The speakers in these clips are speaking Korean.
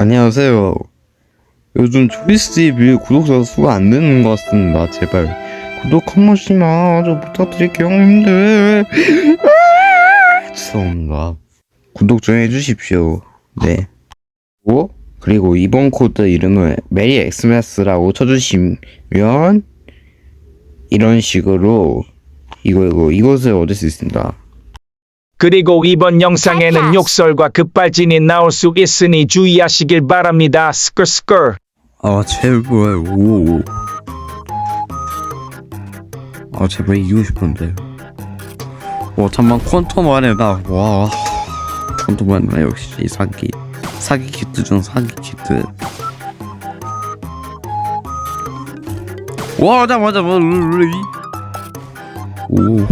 안녕하세요. 요즘 조이스TV 구독자 수가 안 되는 것 같습니다. 제발 구독 한 번씩만 좀 부탁드릴게요, 형님들. 아, 죄송합니다. 구독 좀 해주십시오. 네. 오? 그리고 이번 코드 이름을 메리 엑스메스라고 쳐주시면 이런 식으로 이거 이거 이것을 얻을 수 있습니다. 그리고 이번 영상에는 욕설과 급발진이 나올 수 있으니 주의하시길 바랍니다. 스컬스컬. 아 제발 오. 아 제발 이기고 싶은데. 와 잠만 퀀텀 안에다 와. 퀀텀 안에 역시 사기 사기 키트 중 사기 키트. 와 잠깐만 잠깐만 오. 오.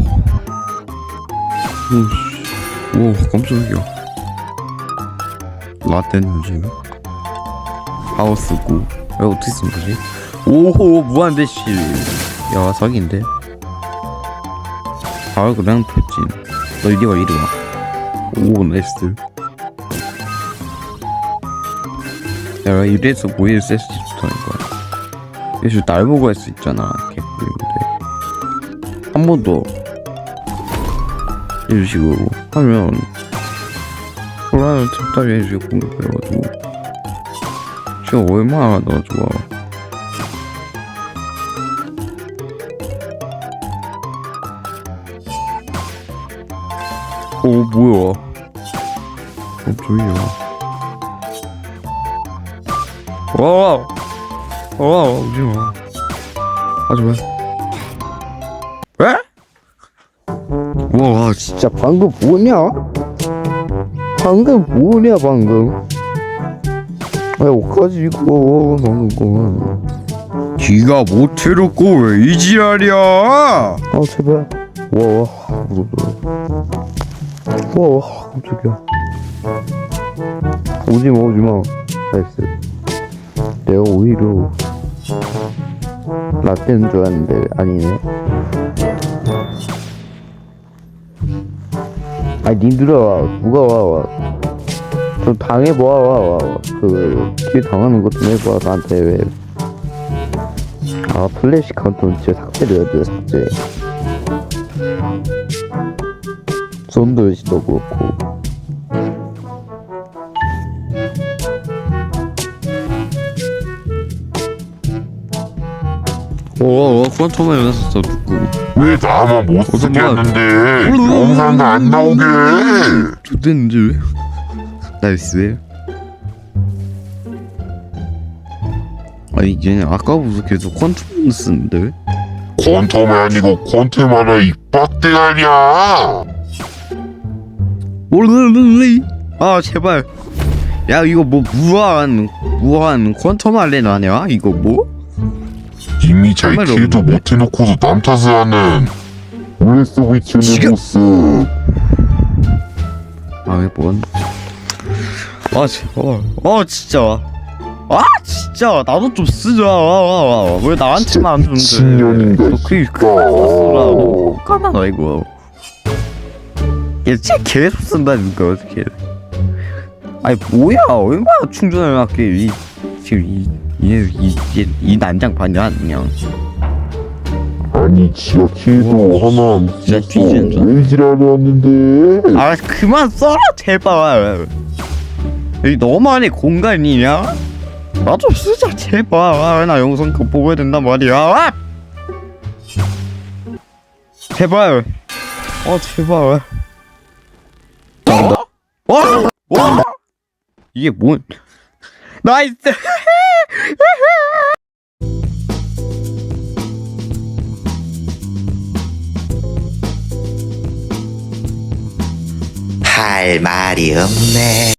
오 깜짝이야. 라떼는 지금. 하우스고. 왜 어떻게 쓰는 거지? 오호 무한대시 야 사기인데? 바로 그냥 돌진 너 이리 와 이리 와오 나이스 야 이래서 모일 세스 좋다니까 예수 날 보고 할 수 있잖아 개꿀인데 한번 더. 이런 식으로 하면 호라는 탑다리 해주고 공격해가지고 지금 얼마나 더 좋아. 오 뭐야? 깜짝이야. 와, 와, 오지마. 하지마. 왜? 와, 진짜 방금 뭐냐? 방금 뭐냐 방금? 아, 옷까지 입고 방금 거. 기가 못해놓고 왜이 지랄이야? 아 제발. 와, 와, 무서워. 와, 와, 깜짝이야. 오지마, 오지마. 나이스. 내가 오히려 라떼인 줄 알았는데 아니네. 아니 님들아 누가 와 와. 좀 당해봐 와, 와. 그길 당하는 것 좀 해봐 나한테 왜. 아 플래시 카운트는 진짜 삭제를 해야 돼 삭제. 쏜도시도 그렇고. 오, 퀀텀에 연습서 듣고. 왜 나만 못 봐. 했는데 영상 안 나오게 왜? 나이스. 아니 얘네 아까부터 계속 퀀텀 쓰는데? 퀀텀이 아니고 퀀텀하라 이 빡대 아니야 올르르리. 아 제발. 야 이거 뭐 무한 무한 퀀텀 알렌 아니야? 이거 뭐? 이미 킬도 없는데? 못 해놓고서 남 탓을 하는 올레스 위치는 지금- 보스 아왜 뭔? 아 제발. 아 진짜. 아 진짜 나도 좀 쓰자. 아, 아, 아. 왜 나한테만 안 주는데? 미친년인가 너 그게 그 쓰라 너무 까마나 이거. 얘 진짜 계속 쓴다니까 어떻게? 아니 뭐야 얼마나 충전을 할게 이 지금 이 이 이 이 난장판이야 그냥. 아니 지가 우와, 하나 안 진짜 쓰고 뒤지는 줄 왜 지랄하는데 아 그만 써라 제발. 여기 너만의 공간이냐? 나 좀 쓰자 제발. 아, 나 영상 그 보고 해야 된단 말이야. 아! 제발. 어 제발. 와! 와! 이게 뭔? 나이스. 할 말이 없네.